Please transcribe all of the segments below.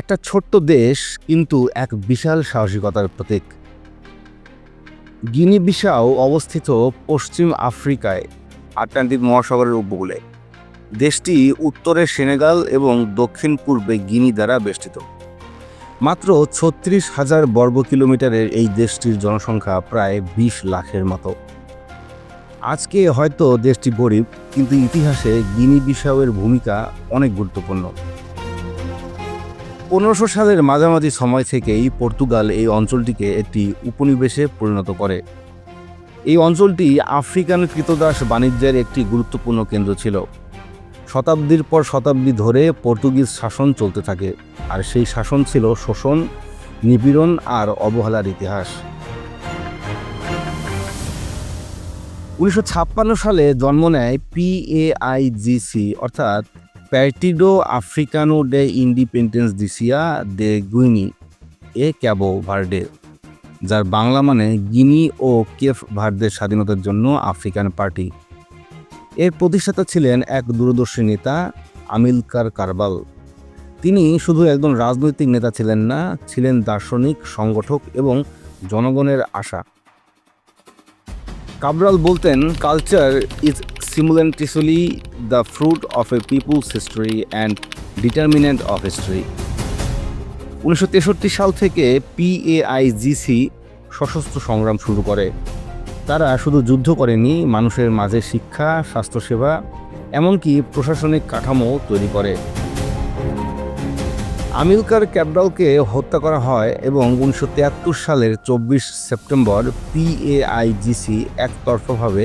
একটা ছোট্ট দেশ কিন্তু এক বিশাল সাহসিকতার প্রতীক। গিনি বিসাও অবস্থিত পশ্চিম আফ্রিকায়, আটলান্টিক মহাসাগরের উপকূলে। দেশটি উত্তরে সেনেগাল এবং দক্ষিণ পূর্বে গিনি দ্বারা বেষ্টিত। মাত্র ছত্রিশ হাজার বর্গ কিলোমিটারের এই দেশটির জনসংখ্যা প্রায় বিশ লাখের মতো। আজকে হয়তো দেশটি গরিব, কিন্তু ইতিহাসে গিনি বিসাওয়ের ভূমিকা অনেক গুরুত্বপূর্ণ। পনেরোশো সালের মাঝামাঝি সময় থেকেই পর্তুগাল এই অঞ্চলটিকে একটি উপনিবেশে পরিণত করে। এই অঞ্চলটি আফ্রিকান কৃতদাস বাণিজ্যের একটি গুরুত্বপূর্ণ কেন্দ্র ছিল। শতাব্দীর পর শতাব্দী ধরে পর্তুগিজ শাসন চলতে থাকে, আর সেই শাসন ছিল শোষণ, নিপীড়ন আর অবহেলার ইতিহাস। উনিশশো ছাপ্পান্ন সালে জন্ম নেয় পিএআইজিসি অর্থাৎ প্যার্টিডো আফ্রিকানো ডে ইন্ডিপেন্ডেন্স দিসিয়া দে গুইনি এ ক্যাবো ভার্ডে যার বাংলা মানে গিনি ও কেফ ভার্দের স্বাধীনতার জন্য আফ্রিকান পার্টি এর প্রতিষ্ঠাতা ছিলেন এক দূরদর্শী নেতা, আমিলকার কারবাল। তিনি শুধু একজন রাজনৈতিক নেতা ছিলেন না, ছিলেন দার্শনিক, সংগঠক এবং জনগণের আশা। কাবরাল বলতেন culture is simultaneously the fruit of a people's history and determinant of history উনিশশো তেষট্টি সাল থেকে পিএআইজিসি সশস্ত্র সংগ্রাম শুরু করে। তারা শুধু যুদ্ধ করেনি, মানুষের মাঝে শিক্ষা, স্বাস্থ্যসেবা, এমনকি প্রশাসনিক কাঠামো তৈরি করে। আমিলকার ক্যাবডালকে হত্যা করা হয় এবং উনিশশো তিয়াত্তর সালের চব্বিশ সেপ্টেম্বর পিএআইজিসি একতরফাভাবে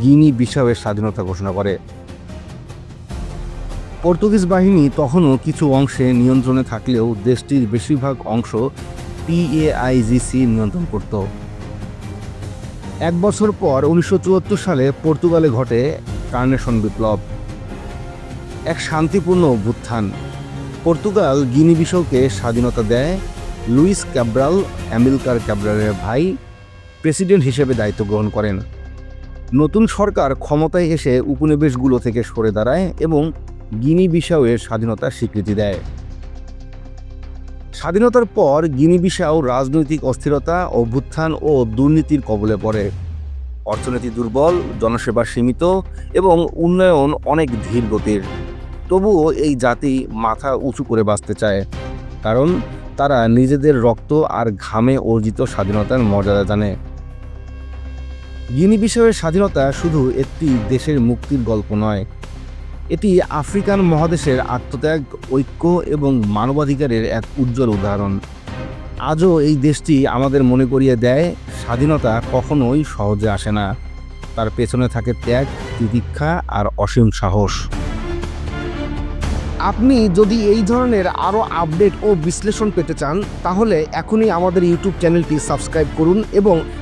গিনি বিসাবের স্বাধীনতা ঘোষণা করে। পর্তুগিজ বাহিনী তখনও কিছু অংশে নিয়ন্ত্রণে থাকলেও দেশটির বেশিরভাগ অংশ পিএআইজিসি নিয়ন্ত্রণ করত। এক বছর পর উনিশশো চুয়াত্তর সালে পর্তুগালে ঘটে কার্নেশন বিপ্লব। এক শান্তিপূর্ণ অভ্যুত্থান। পর্তুগাল গিনি বিশাওকে স্বাধীনতা দেয় লুইস ক্যাব্রাল, অ্যামিলকার ক্যাব্রালের ভাই, প্রেসিডেন্ট হিসেবে দায়িত্ব গ্রহণ করেন। নতুন সরকার ক্ষমতায় এসে উপনিবেশগুলো থেকে সরে দাঁড়ায় এবং গিনি বিসাওয়ের স্বাধীনতার স্বীকৃতি দেয়। স্বাধীনতার পর গিনি বিসাও রাজনৈতিক অস্থিরতা, অভ্যুত্থান ও দুর্নীতির কবলে পড়ে। অর্থনীতি দুর্বল, জনসেবা সীমিত এবং উন্নয়ন অনেক ধীর গতির। তবুও এই জাতি মাথা উঁচু করে বাঁচতে চায়, কারণ তারা নিজেদের রক্ত আর ঘামে অর্জিত স্বাধীনতার মর্যাদা জানে। গিনি বিষয়ের স্বাধীনতা শুধু একটি দেশের মুক্তির গল্প নয়, এটি আফ্রিকান মহাদেশের আত্মত্যাগ, ঐক্য এবং মানবাধিকারের এক উজ্জ্বল উদাহরণ। আজও এই দেশটি আমাদের মনে করিয়ে দেয়, স্বাধীনতা কখনোই সহজে আসে না। তার পেছনে থাকে ত্যাগ, তিতিক্ষা আর অসীম সাহস। আপনি যদি এই ধরনের আরও আপডেট ও বিশ্লেষণ পেতে চান, তাহলে এখনই আমাদের ইউটিউব চ্যানেলটি সাবস্ক্রাইব করুন এবং